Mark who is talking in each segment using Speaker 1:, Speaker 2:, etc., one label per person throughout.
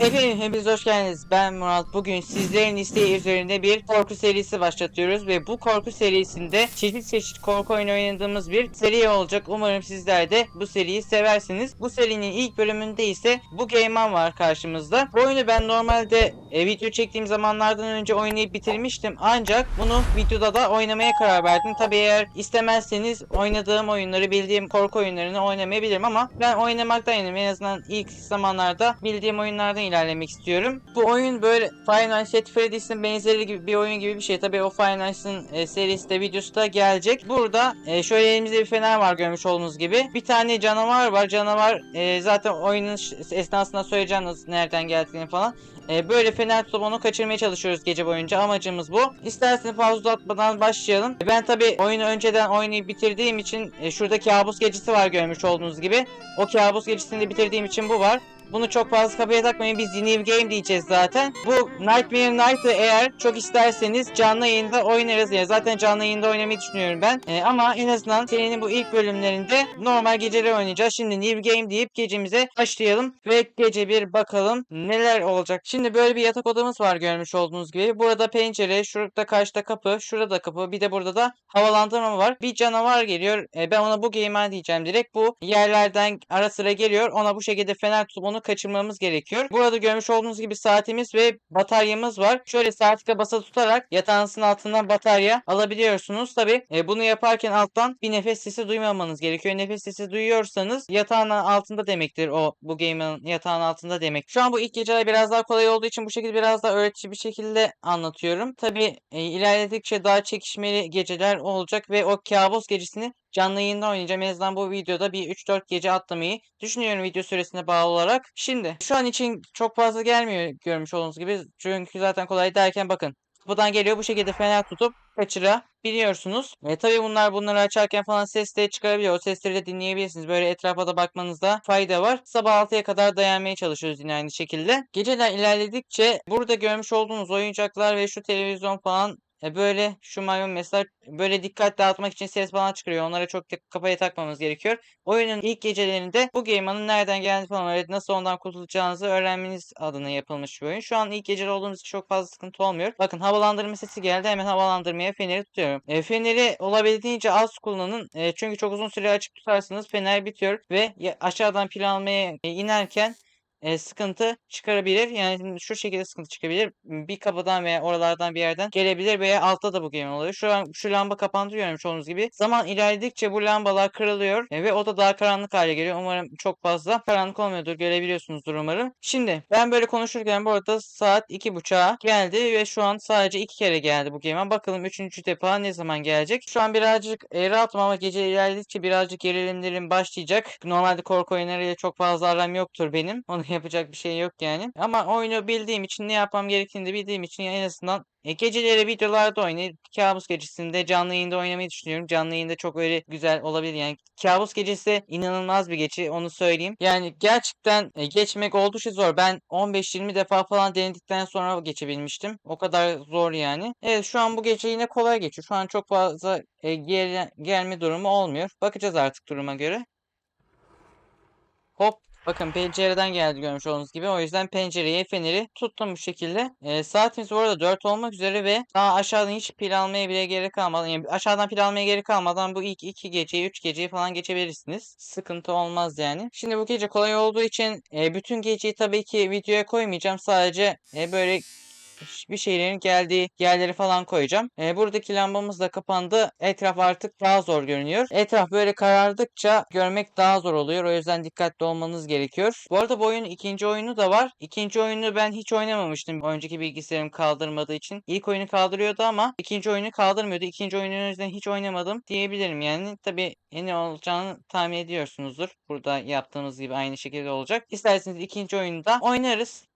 Speaker 1: Efendim hepiniz hoş geldiniz. Ben Murat. Bugün sizlerin isteği üzerinde bir korku serisi başlatıyoruz ve bu korku serisinde çeşit çeşit korku oyunu oynadığımız bir seri olacak. Umarım sizler de bu seriyi seversiniz. Bu serinin ilk bölümünde ise bu Game On var karşımızda. Bu oyunu ben normalde e, video çektiğim zamanlardan önce oynayıp bitirmiştim. Ancak bunu videoda da oynamaya karar verdim. Tabi eğer istemezseniz oynadığım oyunları bildiğim korku oyunlarını oynamayabilirim ama ben oynamaktan yanım. En azından ilk zamanlarda bildiğim oyunlardan ilerlemek istiyorum. Bu oyun böyle Five Nights at Freddy's'in benzeri gibi bir oyun gibi bir şey. Tabii o Five Nights'ın e, serisi de videosu da gelecek. Burada e, şöyle elimizde bir fener var görmüş olduğunuz gibi. Bir tane canavar var. Canavar e, zaten oyunun esnasında söyleyeceğiniz nereden geldiğini falan. E, böyle fener tutup onu kaçırmaya çalışıyoruz gece boyunca. Amacımız bu. İsterseniz fazla uzatmadan başlayalım. E, Ben tabii oyunu önceden oynayıp bitirdiğim için e, şurada kabus gecesi var görmüş olduğunuz gibi. O kabus gecesini de bitirdiğim için bu var. Bunu çok fazla kafaya takmayın. Biz New Game diyeceğiz zaten. Bu Nightmare Night'ı eğer çok isterseniz canlı yayında oynarız. Ya zaten canlı yayında oynamayı düşünüyorum ben. Ee, ama en azından serinin bu ilk bölümlerinde normal geceleri oynayacağız. Şimdi New Game deyip gecemize başlayalım. Ve gece bir bakalım neler olacak. Şimdi böyle bir yatak odamız var görmüş olduğunuz gibi. Burada pencere, şurada karşıda kapı, şurada kapı. Bir de burada da havalandırma var. Bir canavar geliyor. Ee, ben ona bu Game diyeceğim direkt. Bu yerlerden ara sıra geliyor. Ona bu şekilde fener tutup onu kaçırmamız gerekiyor. Burada görmüş olduğunuz gibi saatimiz ve bataryamız var. Şöyle saatlikle basa tutarak yatağınızın altından batarya alabiliyorsunuz. Tabi bunu yaparken alttan bir nefes sesi duymamanız gerekiyor. Nefes sesi duyuyorsanız yatağın altında demektir o bu game'in yatağın altında demek. Şu an bu ilk geceler biraz daha kolay olduğu için bu şekilde biraz daha öğretici bir şekilde anlatıyorum. Tabi ilerledikçe daha çekişmeli geceler olacak ve o kabus gecesini canlı yayında oynayacağım. En azından bu videoda bir 3-4 gece atlamayı düşünüyorum video süresine bağlı olarak. Şimdi şu an için çok fazla gelmiyor görmüş olduğunuz gibi. Çünkü zaten kolay derken bakın. Kapıdan geliyor bu şekilde fener tutup kaçırabiliyorsunuz. E, tabii bunlar bunları açarken falan ses de çıkarabiliyor. O sesleri de dinleyebilirsiniz. Böyle etrafa da bakmanızda fayda var. Sabah 6'ya kadar dayanmaya çalışıyoruz yine aynı şekilde. Geceler ilerledikçe burada görmüş olduğunuz oyuncaklar ve şu televizyon falan e böyle şu maymun mesela böyle dikkat dağıtmak için ses falan çıkarıyor. Onlara çok kafaya takmamız gerekiyor. Oyunun ilk gecelerinde bu game'ın nereden geldiğini falan öğret nasıl ondan kurtulacağınızı öğrenmeniz adına yapılmış bir oyun. Şu an ilk geceler olduğumuz için çok fazla sıkıntı olmuyor. Bakın havalandırma sesi geldi. Hemen havalandırmaya feneri tutuyorum. E, feneri olabildiğince az kullanın. E, çünkü çok uzun süre açık tutarsanız fener bitiyor ve aşağıdan pil almaya e, inerken e, sıkıntı çıkarabilir. Yani şu şekilde sıkıntı çıkabilir. Bir kapıdan veya oralardan bir yerden gelebilir veya altta da bu game oluyor. Şu an şu lamba kapandı görmüş olduğunuz gibi. Zaman ilerledikçe bu lambalar kırılıyor e, ve o da daha karanlık hale geliyor. Umarım çok fazla karanlık olmuyordur. Görebiliyorsunuzdur umarım. Şimdi ben böyle konuşurken bu arada saat iki buçuğa geldi ve şu an sadece iki kere geldi bu game'e. Bakalım üçüncü defa ne zaman gelecek. Şu an birazcık e, rahatım ama gece ilerledikçe birazcık gerilimlerim başlayacak. Normalde korku oyunlarıyla çok fazla aram yoktur benim. Onu yapacak bir şey yok yani. Ama oyunu bildiğim için ne yapmam gerektiğini de bildiğim için en azından e, geceleri videolarda oynayıp kabus gecesinde canlı yayında oynamayı düşünüyorum. Canlı yayında çok öyle güzel olabilir yani. Kabus gecesi inanılmaz bir gece onu söyleyeyim. Yani gerçekten e, geçmek oldukça zor. Ben 15-20 defa falan denedikten sonra geçebilmiştim. O kadar zor yani. Evet şu an bu gece yine kolay geçiyor. Şu an çok fazla e, gel gelme durumu olmuyor. Bakacağız artık duruma göre. Hop Bakın pencereden geldi görmüş olduğunuz gibi. O yüzden pencereye feneri tuttum bu şekilde. Ee, saatimiz bu arada 4 olmak üzere ve daha aşağıdan hiç pil almaya bile gerek kalmadan yani aşağıdan pil almaya gerek kalmadan bu ilk 2 geceyi 3 geceyi falan geçebilirsiniz. Sıkıntı olmaz yani. Şimdi bu gece kolay olduğu için e, bütün geceyi tabii ki videoya koymayacağım. Sadece e, böyle bir şeylerin geldiği yerleri falan koyacağım. E, buradaki lambamız da kapandı. Etraf artık daha zor görünüyor. Etraf böyle karardıkça görmek daha zor oluyor. O yüzden dikkatli olmanız gerekiyor. Bu arada bu oyunun ikinci oyunu da var. İkinci oyunu ben hiç oynamamıştım. Önceki bilgisayarım kaldırmadığı için. İlk oyunu kaldırıyordu ama ikinci oyunu kaldırmıyordu. İkinci oyunun yüzden hiç oynamadım diyebilirim. Yani tabi yeni olacağını tahmin ediyorsunuzdur. Burada yaptığımız gibi aynı şekilde olacak. İsterseniz ikinci oyunu da oynarız.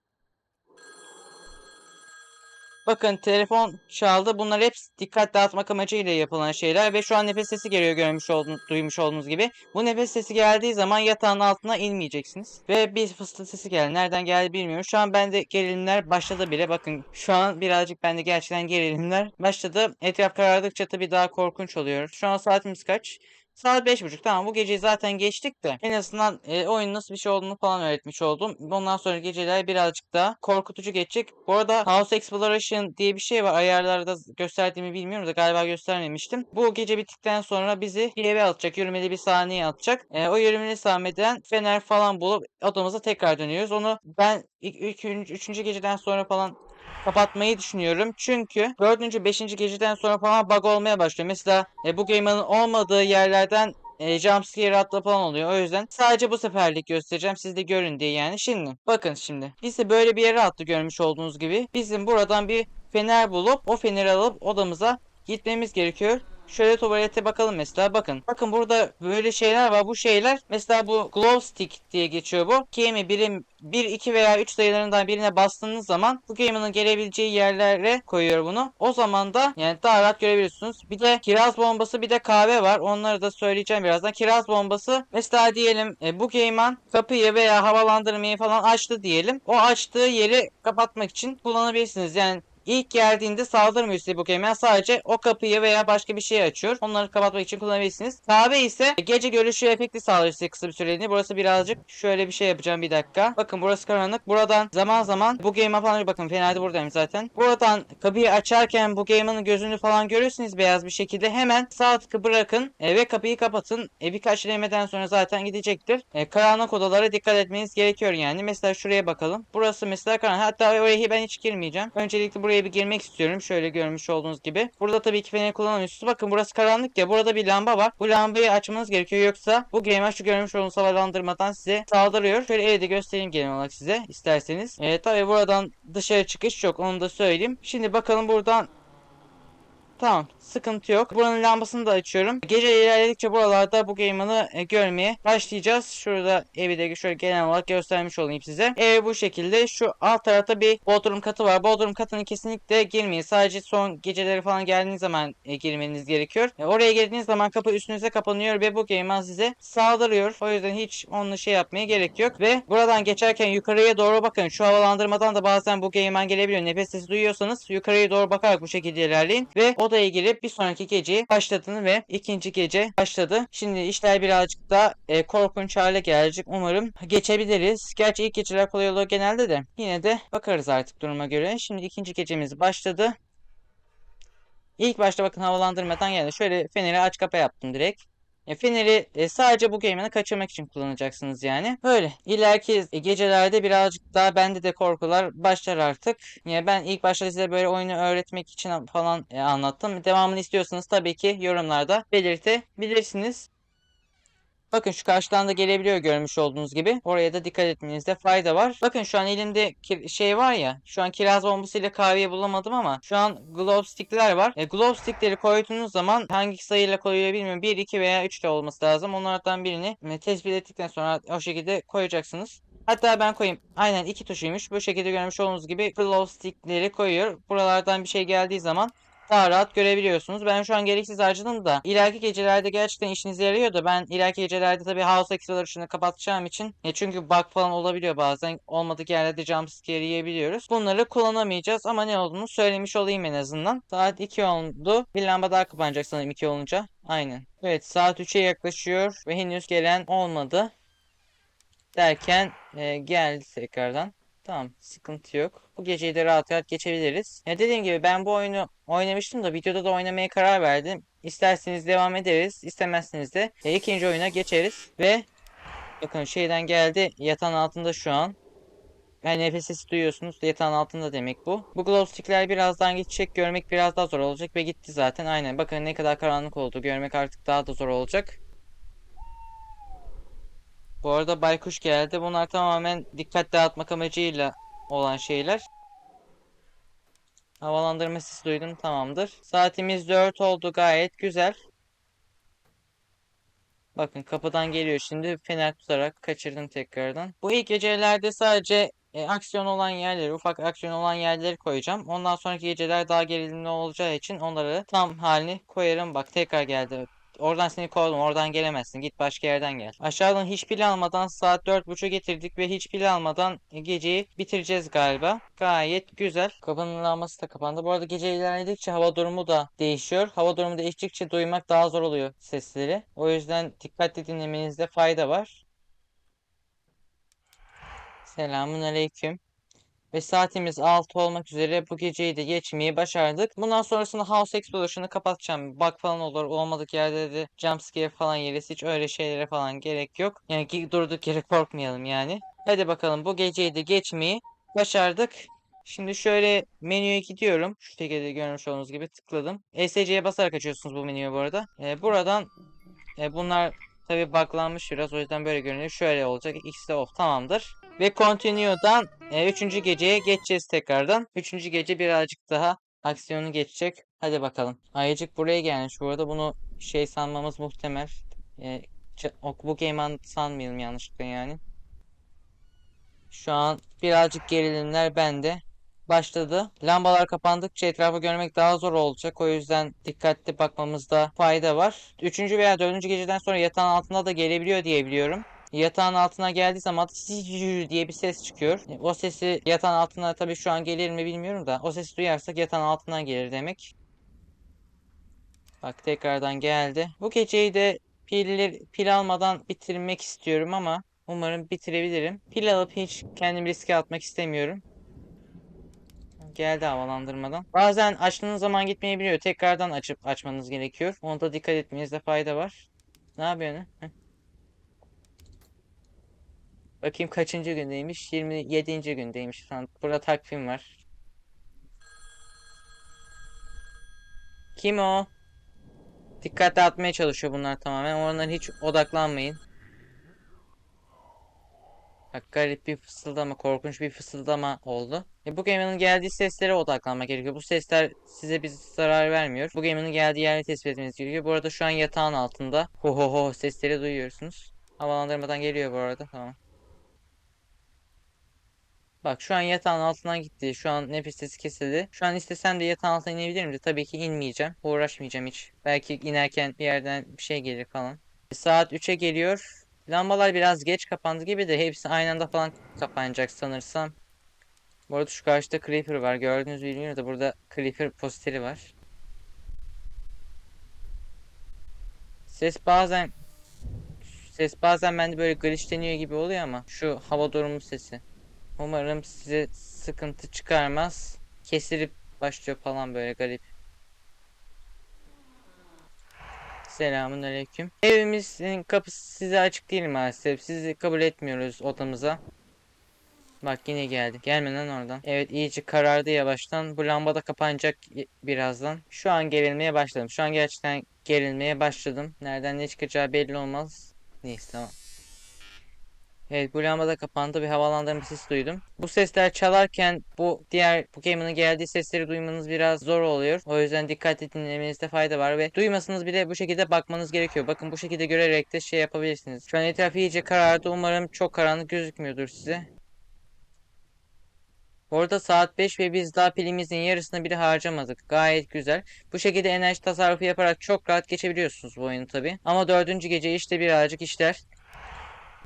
Speaker 1: Bakın telefon çaldı. Bunlar hepsi dikkat dağıtmak amacıyla yapılan şeyler ve şu an nefes sesi geliyor görmüş olduğunuz, duymuş olduğunuz gibi. Bu nefes sesi geldiği zaman yatağın altına inmeyeceksiniz. Ve bir fıstık sesi geldi. Nereden geldi bilmiyorum. Şu an bende gerilimler başladı bile. Bakın şu an birazcık bende gerçekten gerilimler başladı. Etraf karardıkça tabii daha korkunç oluyor. Şu an saatimiz kaç? Saat 5.30 tamam bu geceyi zaten geçtik de en azından e, oyun nasıl bir şey olduğunu falan öğretmiş oldum. Ondan sonra geceler birazcık daha korkutucu geçecek. Bu arada House Exploration diye bir şey var. Ayarlarda gösterdiğimi bilmiyorum da galiba göstermemiştim. Bu gece bittikten sonra bizi bir eve atacak. Yürümeli bir sahneye atacak. E, o yürümeli sahneden fener falan bulup odamıza tekrar dönüyoruz. Onu ben ilk, ilk üç- üçüncü geceden sonra falan kapatmayı düşünüyorum. Çünkü 4. 5. geceden sonra falan bug olmaya başlıyor. Mesela e, bu game'ın olmadığı yerlerden e, jumpscare atla falan oluyor. O yüzden sadece bu seferlik göstereceğim. Siz de görün diye yani. Şimdi bakın şimdi. Biz de böyle bir yere attı görmüş olduğunuz gibi. Bizim buradan bir fener bulup o feneri alıp odamıza gitmemiz gerekiyor. Şöyle tuvalete bakalım mesela bakın. Bakın burada böyle şeyler var. Bu şeyler mesela bu glow stick diye geçiyor bu. Game'i birim 1, 2 veya 3 sayılarından birine bastığınız zaman bu game'in gelebileceği yerlere koyuyor bunu. O zaman da yani daha rahat görebiliyorsunuz. Bir de kiraz bombası bir de kahve var. Onları da söyleyeceğim birazdan. Kiraz bombası mesela diyelim e, bu game'an kapıyı veya havalandırmayı falan açtı diyelim. O açtığı yeri kapatmak için kullanabilirsiniz. Yani İlk geldiğinde saldırmıyor size bu kemer. Sadece o kapıyı veya başka bir şey açıyor. Onları kapatmak için kullanabilirsiniz. Kahve ise gece görüşü efekti sağlıyor size kısa bir süreliğine. Burası birazcık şöyle bir şey yapacağım bir dakika. Bakın burası karanlık. Buradan zaman zaman bu game'e falan bakın fenaydı buradayım zaten. Buradan kapıyı açarken bu game'in gözünü falan görüyorsunuz beyaz bir şekilde. Hemen sağ tıkı bırakın e, ve kapıyı kapatın. E, birkaç denemeden sonra zaten gidecektir. E, karanlık odalara dikkat etmeniz gerekiyor yani. Mesela şuraya bakalım. Burası mesela karanlık. Hatta oraya ben hiç girmeyeceğim. Öncelikle buraya bir girmek istiyorum. Şöyle görmüş olduğunuz gibi. Burada tabii ki feneri kullanamıyorsunuz. Bakın burası karanlık ya. Burada bir lamba var. Bu lambayı açmanız gerekiyor. Yoksa bu gamer şu görmüş olduğunuz havalandırmadan size saldırıyor. Şöyle evde göstereyim genel olarak size isterseniz. E, tabii buradan dışarı çıkış yok. Onu da söyleyeyim. Şimdi bakalım buradan Tamam sıkıntı yok. Buranın lambasını da açıyorum. Gece ilerledikçe buralarda bu game'ını e, görmeye başlayacağız. Şurada evi de şöyle genel olarak göstermiş olayım size. Ev bu şekilde. Şu alt tarafta bir bodrum katı var. Bodrum katını kesinlikle girmeyin. Sadece son geceleri falan geldiğiniz zaman e, girmeniz gerekiyor. E, oraya girdiğiniz zaman kapı üstünüze kapanıyor ve bu game'an size saldırıyor. O yüzden hiç onunla şey yapmaya gerek yok. Ve buradan geçerken yukarıya doğru bakın. Şu havalandırmadan da bazen bu game'an gelebiliyor. Nefes sesi duyuyorsanız yukarıya doğru bakarak bu şekilde ilerleyin. Ve odaya girip bir sonraki geceyi başladığını ve ikinci gece başladı. Şimdi işler birazcık da e, korkunç hale gelecek. Umarım geçebiliriz. Gerçi ilk geceler kolay oluyor genelde de. Yine de bakarız artık duruma göre. Şimdi ikinci gecemiz başladı. İlk başta bakın havalandırmadan geldi. Şöyle feneri aç kapa yaptım direkt. E, feneri e, sadece bu game'ini kaçırmak için kullanacaksınız yani. Böyle. İleriki e, gecelerde birazcık daha bende de korkular başlar artık. Yani ben ilk başta size böyle oyunu öğretmek için falan e, anlattım. Devamını istiyorsanız tabii ki yorumlarda belirtebilirsiniz. Bakın şu karşıdan da gelebiliyor görmüş olduğunuz gibi. Oraya da dikkat etmenizde fayda var. Bakın şu an elimde şey var ya. Şu an kiraz bombasıyla kahveyi bulamadım ama şu an glow stickler var. E, glow stickleri koyduğunuz zaman hangi sayıyla koyuluyor bilmiyorum. 1, 2 veya 3 de olması lazım. Onlardan birini e, tespit ettikten sonra o şekilde koyacaksınız. Hatta ben koyayım. Aynen iki tuşuymuş. Bu şekilde görmüş olduğunuz gibi glow stickleri koyuyor. Buralardan bir şey geldiği zaman daha rahat görebiliyorsunuz. Ben şu an gereksiz harcadım da ileriki gecelerde gerçekten işinize yarıyor da ben ileriki gecelerde tabii House Exploration'ı kapatacağım için ya çünkü bug falan olabiliyor bazen olmadık yerlerde jumpscare yiyebiliyoruz. Bunları kullanamayacağız ama ne olduğunu söylemiş olayım en azından. Saat 2 oldu. Bir lamba daha kapanacak sanırım 2 olunca. Aynen. Evet saat 3'e yaklaşıyor ve henüz gelen olmadı. Derken e, geldi tekrardan. Tamam sıkıntı yok. Bu geceyi de rahat rahat geçebiliriz. Ya dediğim gibi ben bu oyunu oynamıştım da videoda da oynamaya karar verdim. İsterseniz devam ederiz. istemezseniz de e, ikinci oyuna geçeriz. Ve bakın şeyden geldi yatağın altında şu an. Yani nefes sesi duyuyorsunuz. Yatağın altında demek bu. Bu glow stickler birazdan gidecek. Görmek biraz daha zor olacak ve gitti zaten. Aynen bakın ne kadar karanlık oldu. Görmek artık daha da zor olacak. Bu arada baykuş geldi. Bunlar tamamen dikkat dağıtmak amacıyla olan şeyler. Havalandırma sesi duydum tamamdır. Saatimiz 4 oldu gayet güzel. Bakın kapıdan geliyor şimdi fener tutarak kaçırdım tekrardan. Bu ilk gecelerde sadece e, aksiyon olan yerleri, ufak aksiyon olan yerleri koyacağım. Ondan sonraki geceler daha gerilimli olacağı için onları tam halini koyarım. Bak tekrar geldi. Oradan seni kovdum. Oradan gelemezsin. Git başka yerden gel. Aşağıdan hiç pil almadan saat 4.30'a getirdik ve hiç pil almadan geceyi bitireceğiz galiba. Gayet güzel. Kapının lambası da kapandı. Bu arada gece ilerledikçe hava durumu da değişiyor. Hava durumu değiştikçe duymak daha zor oluyor sesleri. O yüzden dikkatli dinlemenizde fayda var. Selamun aleyküm. Ve saatimiz 6 olmak üzere bu geceyi de geçmeyi başardık. Bundan sonrasında House Exploration'ı kapatacağım. Bug falan olur. Olmadık yerde de jumpscare falan yeriz. Hiç öyle şeylere falan gerek yok. Yani durduk yere korkmayalım yani. Hadi bakalım bu geceyi de geçmeyi başardık. Şimdi şöyle menüye gidiyorum. Şu şekilde görmüş olduğunuz gibi tıkladım. ESC'ye basarak açıyorsunuz bu menüyü bu arada. Ee, buradan e, bunlar tabi buglanmış biraz o yüzden böyle görünüyor. Şöyle olacak. İkisi de off tamamdır. Ve Continue'dan 3. geceye geçeceğiz tekrardan. 3. gece birazcık daha aksiyonu geçecek. Hadi bakalım. Ayıcık buraya gelmiş. Bu arada bunu şey sanmamız muhtemel. E, bu game sanmayalım yanlışlıkla yani. Şu an birazcık gerilimler bende. Başladı. Lambalar kapandıkça etrafı görmek daha zor olacak. O yüzden dikkatli bakmamızda fayda var. Üçüncü veya dördüncü geceden sonra yatağın altına da gelebiliyor diye biliyorum. Yatağın altına geldiği zaman diye bir ses çıkıyor. E, O sesi yatağın altına tabii şu an gelir mi bilmiyorum da o sesi duyarsak yatağın altından gelir demek. Bak tekrardan geldi. Bu geceyi de pilleri pil almadan bitirmek istiyorum ama umarım bitirebilirim. Pil alıp hiç kendimi riske atmak istemiyorum. Geldi havalandırmadan. Bazen açtığınız zaman gitmeyebiliyor. Tekrardan açıp açmanız gerekiyor. Ona da dikkat etmenizde fayda var. Ne yapıyorsun? Heh. Bakayım kaçıncı gündeymiş? 27. gündeymiş. Tamam, Burada takvim var. Kim o? Dikkatli atmaya çalışıyor bunlar tamamen. Onlara hiç odaklanmayın. Bak garip bir fısıldama, korkunç bir fısıldama oldu. E, bu game'in geldiği seslere odaklanmak gerekiyor. Bu sesler size bir zarar vermiyor. Bu game'in geldiği yeri tespit etmeniz gerekiyor. Bu arada şu an yatağın altında. Ho ho ho sesleri duyuyorsunuz. Havalandırmadan geliyor bu arada. Tamam. Bak şu an yatağın altından gitti. Şu an nefes sesi kesildi. Şu an istesem de yatağın altına inebilirim de tabii ki inmeyeceğim. Uğraşmayacağım hiç. Belki inerken bir yerden bir şey gelir falan. Saat 3'e geliyor. Lambalar biraz geç kapandı gibi de hepsi aynı anda falan kapanacak sanırsam. Bu arada şu karşıda Creeper var. Gördüğünüz bilmiyorum da burada Creeper posteri var. Ses bazen ses bazen bende böyle glitchleniyor gibi oluyor ama şu hava durumu sesi. Umarım size sıkıntı çıkarmaz. Kesilip başlıyor falan böyle garip. Selamun aleyküm. Evimizin kapısı size açık değil maalesef. Sizi kabul etmiyoruz odamıza. Bak yine geldi. Gelmeden oradan. Evet iyice karardı yavaştan. Bu lamba da kapanacak birazdan. Şu an gerilmeye başladım. Şu an gerçekten gerilmeye başladım. Nereden ne çıkacağı belli olmaz. Neyse tamam. Evet bu lamba da kapandı bir havalandırma sesi duydum. Bu sesler çalarken bu diğer game'in geldiği sesleri duymanız biraz zor oluyor. O yüzden dikkatli dinlemenizde fayda var ve duymasanız bile bu şekilde bakmanız gerekiyor. Bakın bu şekilde görerek de şey yapabilirsiniz. Şu an etraf iyice karardı. Umarım çok karanlık gözükmüyordur size. Bu arada saat 5 ve biz daha pilimizin yarısını bile harcamadık. Gayet güzel. Bu şekilde enerji tasarrufu yaparak çok rahat geçebiliyorsunuz bu oyunu tabi. Ama dördüncü gece işte birazcık işler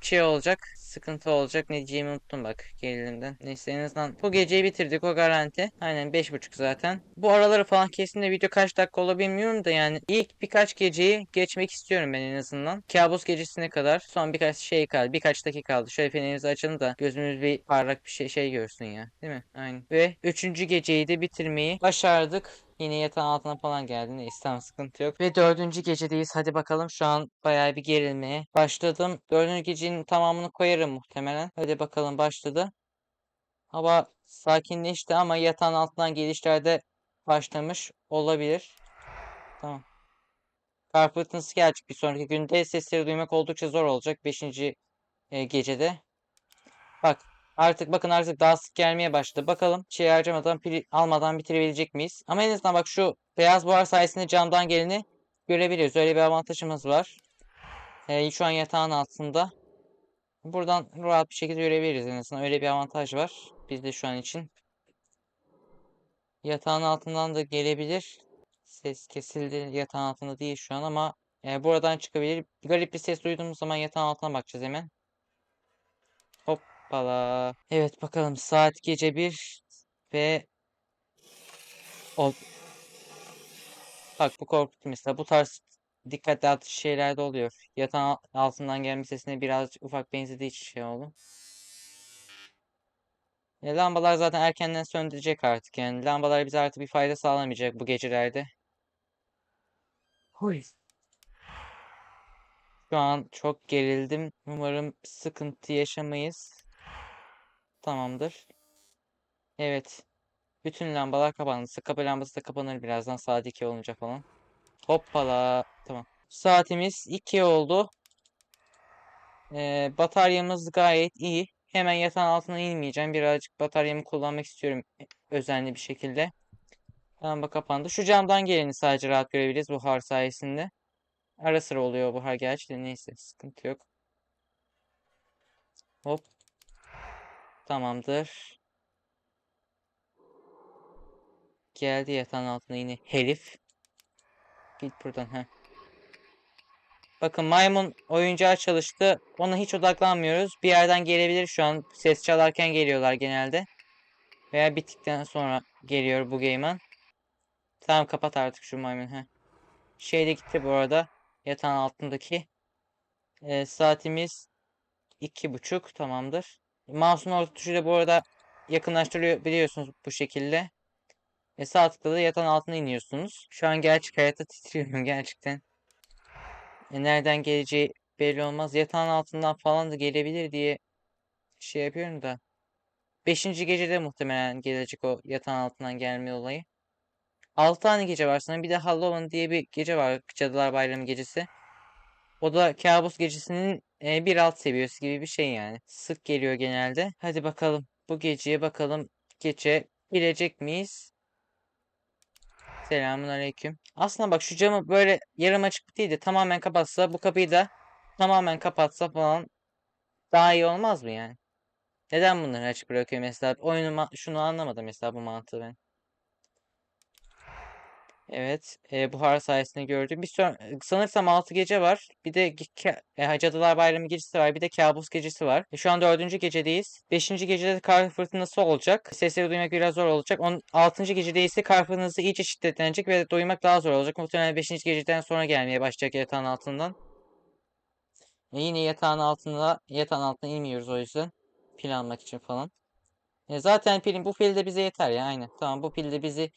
Speaker 1: şey olacak. Sıkıntı olacak. Ne diyeceğimi unuttum bak gerilimden. Neyse en azından bu geceyi bitirdik o garanti. Aynen 5.30 zaten. Bu araları falan kesin de video kaç dakika olur bilmiyorum da yani ilk birkaç geceyi geçmek istiyorum ben en azından. Kabus gecesine kadar son birkaç şey kaldı. Birkaç dakika kaldı. Şöyle fenerimizi açalım da gözümüz bir parlak bir şey, şey görsün ya. Değil mi? Aynen. Ve üçüncü geceyi de bitirmeyi başardık. Yine yatağın altına falan geldi. Neyse tamam sıkıntı yok. Ve dördüncü gecedeyiz. Hadi bakalım şu an bayağı bir gerilmeye başladım. Dördüncü gecenin tamamını koyarım muhtemelen. Hadi bakalım başladı. Hava sakinleşti ama yatağın altından gelişlerde başlamış olabilir. Tamam. Kar fırtınası gelecek bir sonraki günde sesleri duymak oldukça zor olacak. Beşinci e, gecede. Bak Artık bakın artık daha sık gelmeye başladı. Bakalım şey harcamadan pil almadan bitirebilecek miyiz? Ama en azından bak şu beyaz buhar sayesinde camdan geleni görebiliyoruz. Öyle bir avantajımız var. Ee, şu an yatağın altında. Buradan rahat bir şekilde görebiliriz en azından. Öyle bir avantaj var. Bizde şu an için. Yatağın altından da gelebilir. Ses kesildi. Yatağın altında değil şu an ama E, buradan çıkabilir. Garip bir ses duyduğumuz zaman yatağın altına bakacağız hemen. Hoppala. Evet bakalım saat gece 1 ve o Bak bu korkutucu mesela bu tarz dikkat dağıtıcı şeyler de oluyor. Yatağın al- altından gelme sesine birazcık ufak benzediği için şey oldu. E, lambalar zaten erkenden söndürecek artık yani. Lambalar bize artık bir fayda sağlamayacak bu gecelerde. Huy. Şu an çok gerildim. Umarım sıkıntı yaşamayız. Tamamdır. Evet. Bütün lambalar kapandı. Kapı lambası da kapanır birazdan saat 2 olunca falan. Hoppala. Tamam. Saatimiz 2 oldu. Ee, bataryamız gayet iyi. Hemen yatağın altına inmeyeceğim. Birazcık bataryamı kullanmak istiyorum e, özenli bir şekilde. Lamba kapandı. Şu camdan geleni sadece rahat görebiliriz buhar sayesinde. Ara sıra oluyor buhar gerçi de neyse sıkıntı yok. Hop. Tamamdır. Geldi yatağın altına yine herif. Git buradan ha. Bakın maymun oyuncağı çalıştı. Ona hiç odaklanmıyoruz. Bir yerden gelebilir şu an. Ses çalarken geliyorlar genelde. Veya bittikten sonra geliyor bu game'an. Tamam kapat artık şu maymun. Heh. Şey de gitti bu arada. Yatağın altındaki. Ee, saatimiz iki buçuk tamamdır. Mouse'un orta tuşuyla bu arada yakınlaştırıyor biliyorsunuz bu şekilde. E sağ tıkla da yatağın altına iniyorsunuz. Şu an gerçek hayatta titriyorum gerçekten. E, nereden geleceği belli olmaz. Yatağın altından falan da gelebilir diye şey yapıyorum da. Beşinci gecede muhtemelen gelecek o yatağın altından gelme olayı. 6 tane gece var sanırım. Bir de Halloween diye bir gece var. Cadılar Bayramı gecesi. O da kabus gecesinin e, bir alt seviyesi gibi bir şey yani. Sık geliyor genelde. Hadi bakalım. Bu geceye bakalım geçebilecek miyiz? Selamun aleyküm. Aslında bak şu camı böyle yarım açık değil de tamamen kapatsa bu kapıyı da tamamen kapatsa falan daha iyi olmaz mı yani? Neden bunları açık bırakıyor mesela? Oyunu şunu anlamadım mesela bu mantığı ben. Evet, e, buhar sayesinde gördüm. Bir son sanırsam 6 gece var. Bir de ke- e, Cadılar Bayramı gecesi var. Bir de kabus gecesi var. E, şu an dördüncü gecedeyiz. Beşinci gecede kar fırtınası olacak. Sesleri duymak biraz zor olacak. On, altıncı gecede ise kar fırtınası iyice şiddetlenecek ve duymak daha zor olacak. Muhtemelen beşinci geceden sonra gelmeye başlayacak yatağın altından. E, yine yatağın altında yatağın altına inmiyoruz o yüzden. Pil için falan. E, zaten pilin bu pil de bize yeter ya aynen. Tamam bu pil de bizi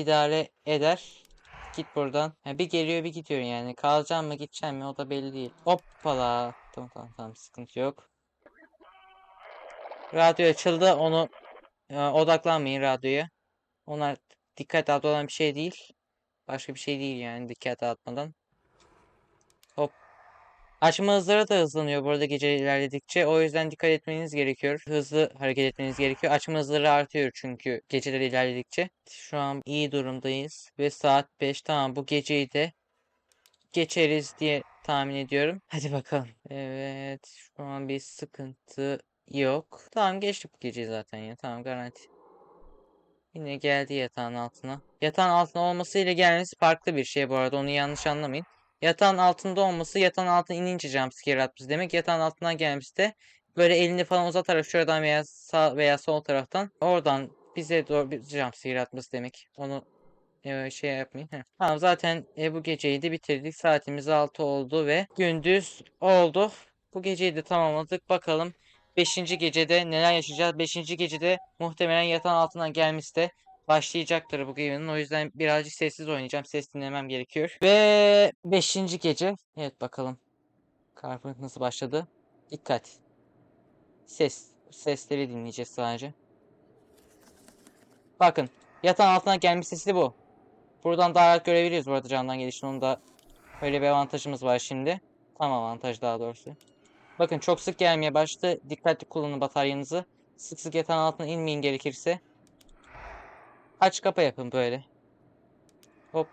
Speaker 1: idare eder. Git buradan. Ha, bir geliyor bir gidiyor yani. Kalacağım mı gideceğim mi o da belli değil. Hoppala. Tamam tamam tamam sıkıntı yok. Radyo açıldı onu e, odaklanmayın radyoya. Onlar dikkat dağıtı olan bir şey değil. Başka bir şey değil yani dikkat dağıtmadan. Açma hızları da hızlanıyor bu arada gece ilerledikçe. O yüzden dikkat etmeniz gerekiyor. Hızlı hareket etmeniz gerekiyor. Açma hızları artıyor çünkü geceler ilerledikçe. Şu an iyi durumdayız. Ve saat 5. Tamam bu geceyi de geçeriz diye tahmin ediyorum. Hadi bakalım. Evet. Şu an bir sıkıntı yok. Tamam geçtik bu geceyi zaten ya. Tamam garanti. Yine geldi yatağın altına. Yatağın altına olmasıyla gelmesi farklı bir şey bu arada. Onu yanlış anlamayın. Yatağın altında olması yatağın altına inince jumpscare atması demek. Yatağın altından gelmesi de böyle elini falan uzatarak şuradan veya sağ veya sol taraftan oradan bize doğru bir jumpscare atması demek. Onu e, şey yapmayın. Heh. Tamam zaten e, bu geceyi de bitirdik. Saatimiz 6 oldu ve gündüz oldu. Bu geceyi de tamamladık. Bakalım 5. gecede neler yaşayacağız? 5. gecede muhtemelen yatağın altından gelmesi de başlayacaktır bu game'in. O yüzden birazcık sessiz oynayacağım. Ses dinlemem gerekiyor. Ve 5. gece. Evet bakalım. Kar fırtınası başladı. Dikkat. Ses. Sesleri dinleyeceğiz sadece. Bakın. Yatağın altına gelmiş sesi bu. Buradan daha rahat görebiliyoruz burada camdan gelişini. Onun da öyle bir avantajımız var şimdi. Tam avantaj daha doğrusu. Bakın çok sık gelmeye başladı. Dikkatli kullanın bataryanızı. Sık sık yatağın altına inmeyin gerekirse. Aç kapa yapın böyle. Hop.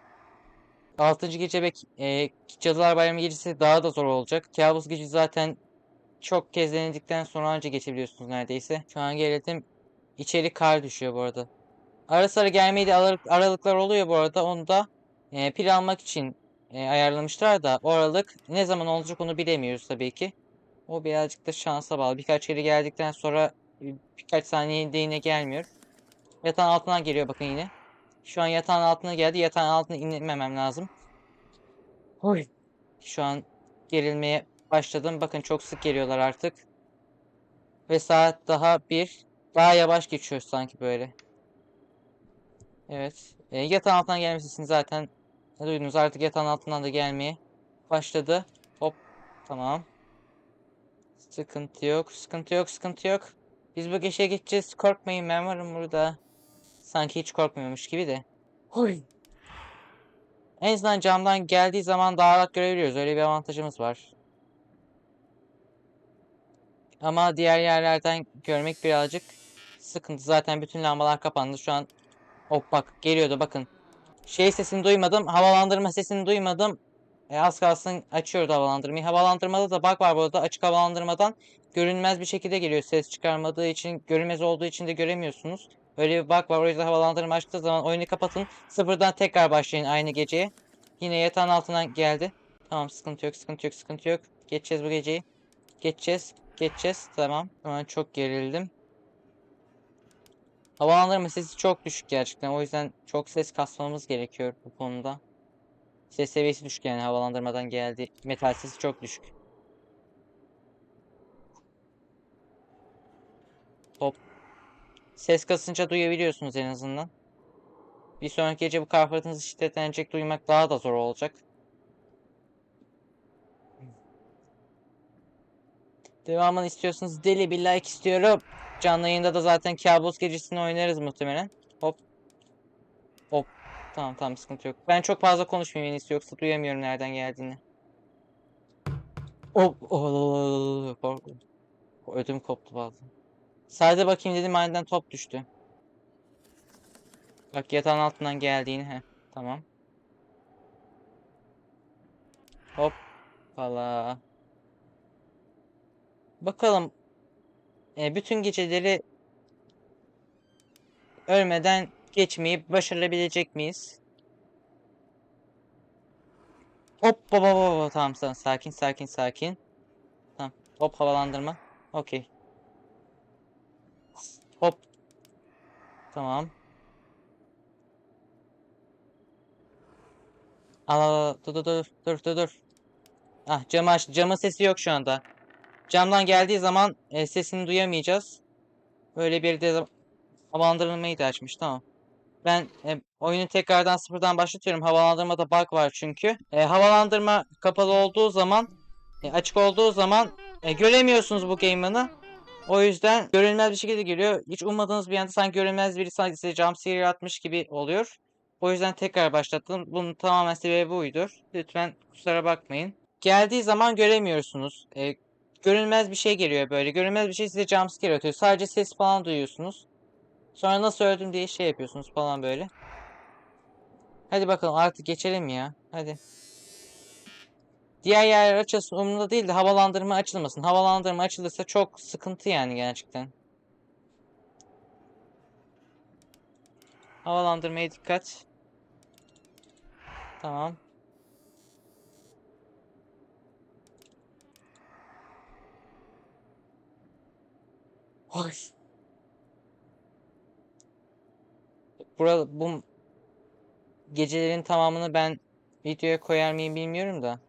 Speaker 1: 6. gece ve e, Cadılar Bayramı gecesi daha da zor olacak. Kabus gecesi zaten çok kez denedikten sonra anca geçebiliyorsunuz neredeyse. Şu an geldim. İçeri kar düşüyor bu arada. Ara sıra gelmeyi de aralık, aralıklar oluyor bu arada. Onu da e, pil almak için e, ayarlamışlar da o aralık ne zaman olacak onu bilemiyoruz tabii ki. O birazcık da şansa bağlı. Birkaç kere geldikten sonra e, birkaç saniyede yine gelmiyor. Yatağın altından geliyor bakın yine. Şu an yatağın altına geldi. Yatağın altına inmemem lazım. Oy. Şu an gerilmeye başladım. Bakın çok sık geliyorlar artık. Ve saat daha bir. Daha yavaş geçiyor sanki böyle. Evet. E, yatağın altından gelmesini zaten duydunuz. Artık yatağın altından da gelmeye başladı. Hop. Tamam. Sıkıntı yok. Sıkıntı yok. Sıkıntı yok. Biz bu geçe geçeceğiz. Korkmayın ben varım burada. Sanki hiç korkmuyormuş gibi de. Hoy. En azından camdan geldiği zaman daha rahat görebiliyoruz. Öyle bir avantajımız var. Ama diğer yerlerden görmek birazcık sıkıntı. Zaten bütün lambalar kapandı. Şu an hop bak geliyordu bakın. Şey sesini duymadım. Havalandırma sesini duymadım. E, az kalsın açıyordu havalandırmayı. Havalandırmada da bug var burada. Açık havalandırmadan görünmez bir şekilde geliyor. Ses çıkarmadığı için, görünmez olduğu için de göremiyorsunuz. Öyle bir bug var. O yüzden havalandırma açtığı zaman oyunu kapatın. Sıfırdan tekrar başlayın aynı geceye. Yine yatağın altından geldi. Tamam sıkıntı yok, sıkıntı yok, sıkıntı yok. Geçeceğiz bu geceyi. Geçeceğiz, geçeceğiz. Tamam. An çok gerildim. Havalandırma sesi çok düşük gerçekten. O yüzden çok ses kasmamız gerekiyor bu konuda. Ses seviyesi düşük yani havalandırmadan geldi. Metal sesi çok düşük. Hop. Ses kasınca duyabiliyorsunuz en azından. Bir sonraki gece bu fırtınası şiddetlenecek duymak daha da zor olacak. Devamını istiyorsanız deli bir like istiyorum. Canlı yayında da zaten kabus gecesini oynarız muhtemelen. Hop. Hop. Tamam tamam sıkıntı yok. Ben çok fazla konuşmayayım en iyisi yoksa duyamıyorum nereden geldiğini. Hop. Oh, korktum. Ödüm koptu bazen. Sadece bakayım dedim aniden top düştü. Bak yatağın altından geldiğini. He. Tamam. Hop. Valla. Bakalım. E, bütün geceleri ölmeden geçmeyi başarabilecek miyiz? Hop baba baba tamam sakin sakin sakin. Tamam. Hop havalandırma. Okey. Hop. Tamam. Aa, dur dur dur dur dur dur. Ah camı aç. Camın sesi yok şu anda. Camdan geldiği zaman e, sesini duyamayacağız. Böyle bir de havalandırmayı da açmış tamam. Ben e, oyunu tekrardan sıfırdan başlatıyorum. Havalandırmada bug var çünkü. E, havalandırma kapalı olduğu zaman e, açık olduğu zaman e, göremiyorsunuz bu game'ını. O yüzden görünmez bir şekilde geliyor. Hiç ummadığınız bir anda sanki görünmez biri sanki size jumpscare atmış gibi oluyor. O yüzden tekrar başlattım. Bunun tamamen sebebi buydur. Lütfen kusura bakmayın. Geldiği zaman göremiyorsunuz. E, görünmez bir şey geliyor böyle. Görünmez bir şey size jumpscare atıyor. Sadece ses falan duyuyorsunuz. Sonra nasıl öldüm diye şey yapıyorsunuz falan böyle. Hadi bakalım artık geçelim ya. Hadi. Diğer yerler açılsın umurumda değil de havalandırma açılmasın. Havalandırma açılırsa çok sıkıntı yani gerçekten. Havalandırmaya dikkat. Tamam. Hoş. Burada bu gecelerin tamamını ben videoya koyar mıyım bilmiyorum da.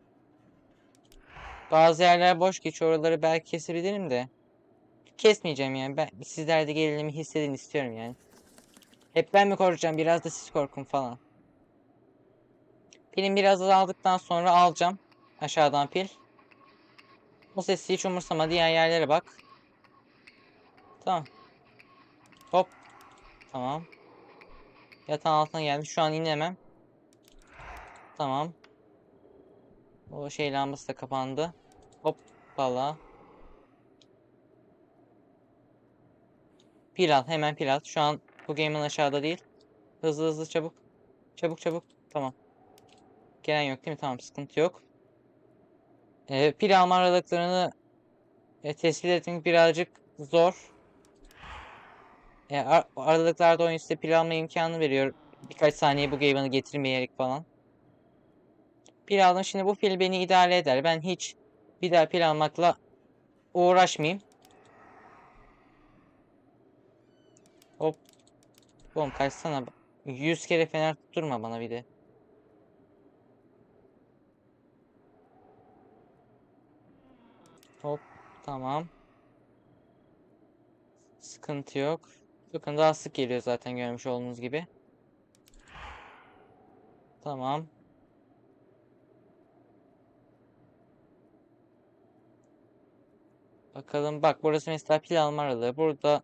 Speaker 1: Bazı yerler boş geçiyor. Oraları belki kesebilirim de. Kesmeyeceğim yani. Ben sizler gerilimi hissedin istiyorum yani. Hep ben mi korkacağım? Biraz da siz korkun falan. Pilim biraz azaldıktan sonra alacağım. Aşağıdan pil. O sesi hiç umursama. Diğer yerlere bak. Tamam. Hop. Tamam. Yatağın altına gelmiş. Şu an inemem. Tamam. O şey lambası da kapandı. Hop. Valla. Pil. Hemen pil. Şu an bu game'in aşağıda değil. Hızlı hızlı çabuk. Çabuk çabuk. Tamam. Gelen yok değil mi? Tamam sıkıntı yok. Ee, pil alma aralıklarını e, tespit etmek birazcık zor. E, ar aralıklarda oyun size pil alma imkanı veriyor. Birkaç saniye bu game'ını getirmeyerek falan. Pil aldım. Şimdi bu pil beni idare eder. Ben hiç bir daha pil almakla uğraşmayayım. Hop. Oğlum kaçsana. 100 kere fener tutturma bana bir de. Hop. Tamam. Sıkıntı yok. Bakın daha sık geliyor zaten görmüş olduğunuz gibi. Tamam. Bakalım bak burası mesela pil alma aralığı. Burada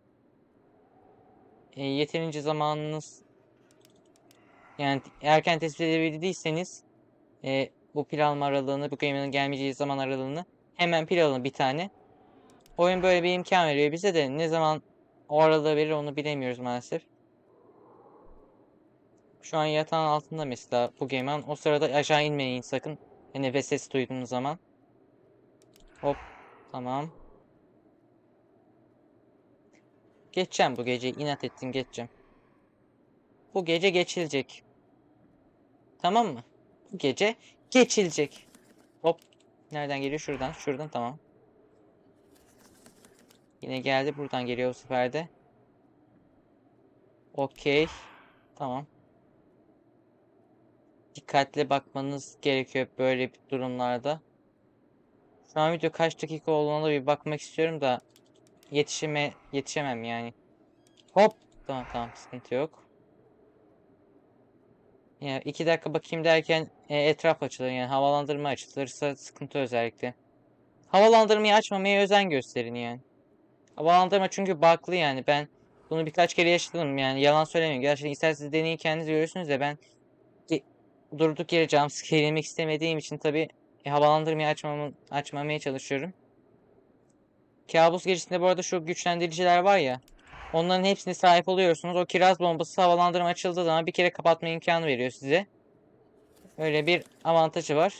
Speaker 1: e, yeterince zamanınız yani erken tespit edebildiyseniz e, bu pil alma aralığını, bu game'in gelmeyeceği zaman aralığını hemen pil alın bir tane. Oyun böyle bir imkan veriyor bize de ne zaman o aralığı verir onu bilemiyoruz maalesef. Şu an yatağın altında mesela bu game'in. O sırada aşağı inmeyin sakın. Nefes sesi duyduğunuz zaman. Hop. Tamam. Geçeceğim bu gece. inat ettim geçeceğim. Bu gece geçilecek. Tamam mı? Bu gece geçilecek. Hop. Nereden geliyor? Şuradan. Şuradan tamam. Yine geldi. Buradan geliyor bu sefer de. Okey. Tamam. Dikkatli bakmanız gerekiyor böyle bir durumlarda. Şu an video kaç dakika olduğuna da bir bakmak istiyorum da yetişeme yetişemem yani. Hop. Tamam tamam sıkıntı yok. Ya iki dakika bakayım derken e, etraf açılır yani havalandırma açılırsa sıkıntı özellikle. Havalandırmayı açmamaya özen gösterin yani. Havalandırma çünkü bug'lı yani ben bunu birkaç kere yaşadım yani yalan söylemiyorum. Gerçekten isterseniz deneyin kendiniz görürsünüz de ben durduk yere jumpscare yemek istemediğim için tabi havalandırmayı açmamı, açmamaya çalışıyorum. Kabus gecesinde bu arada şu güçlendiriciler var ya. Onların hepsine sahip oluyorsunuz. O kiraz bombası havalandırma açıldığı zaman bir kere kapatma imkanı veriyor size. Öyle bir avantajı var.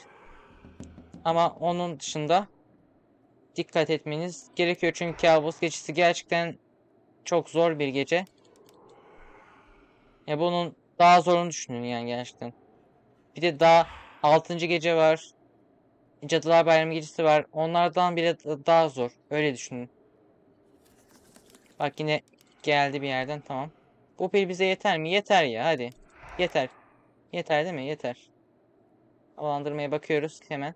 Speaker 1: Ama onun dışında dikkat etmeniz gerekiyor. Çünkü kabus gecesi gerçekten çok zor bir gece. Ya bunun daha zorunu düşünün yani gerçekten. Bir de daha 6. gece var. Cadılar Bayramı gecesi var. Onlardan da- daha zor. Öyle düşünün. Bak yine geldi bir yerden tamam. Bu pil bize yeter mi? Yeter ya hadi. Yeter. Yeter değil mi? Yeter. Havalandırmaya bakıyoruz hemen.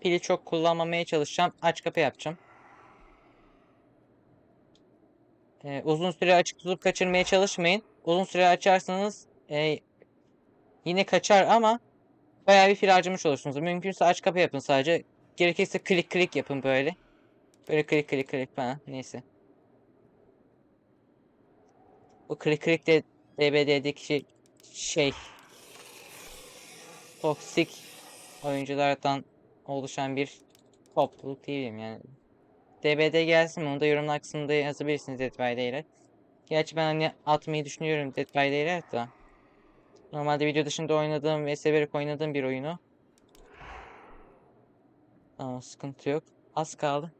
Speaker 1: Pili çok kullanmamaya çalışacağım. Aç kapı yapacağım. Ee, uzun süre açık tutup kaçırmaya çalışmayın. Uzun süre açarsanız e, yine kaçar ama bayağı bir fil harcamış olursunuz. Mümkünse aç kapı yapın sadece. Gerekirse klik klik yapın böyle. Böyle klik klik klik falan. Neyse. Bu klik klik de DBD'deki şey, şey toksik oyunculardan oluşan bir topluluk değilim yani. DBD gelsin mi? Onu da yorumlar kısmında yazabilirsiniz Dead by Daylight. Gerçi ben hani atmayı düşünüyorum Dead by Daylight da. Normalde video dışında oynadığım ve severek oynadığım bir oyunu. Tamam sıkıntı yok. Az kaldı.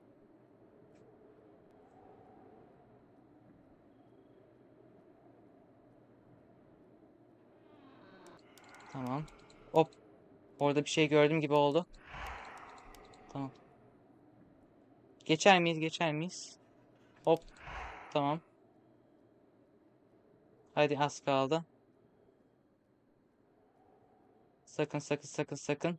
Speaker 1: Tamam. Hop. Orada bir şey gördüm gibi oldu. Tamam. Geçer miyiz? Geçer miyiz? Hop. Tamam. Hadi az kaldı. Sakın sakın sakın sakın.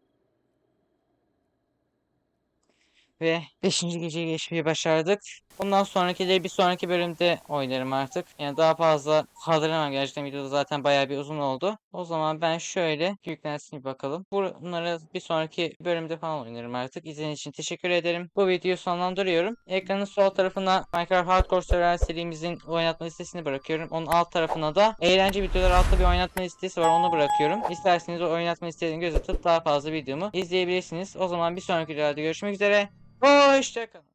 Speaker 1: Ve 5. geceyi geçmeyi başardık. Bundan sonrakileri bir sonraki bölümde oynarım artık. Yani daha fazla kaldıramam gerçekten videoda zaten bayağı bir uzun oldu. O zaman ben şöyle yüklensin bir bakalım. Bunları bir sonraki bölümde falan oynarım artık. İzlediğiniz için teşekkür ederim. Bu videoyu sonlandırıyorum. Ekranın sol tarafına Minecraft Hardcore Survival serimizin oynatma listesini bırakıyorum. Onun alt tarafına da eğlence videolar altta bir oynatma listesi var onu bırakıyorum. İsterseniz o oynatma listelerini göz atıp daha fazla videomu izleyebilirsiniz. O zaman bir sonraki videoda görüşmek üzere. Hoşçakalın.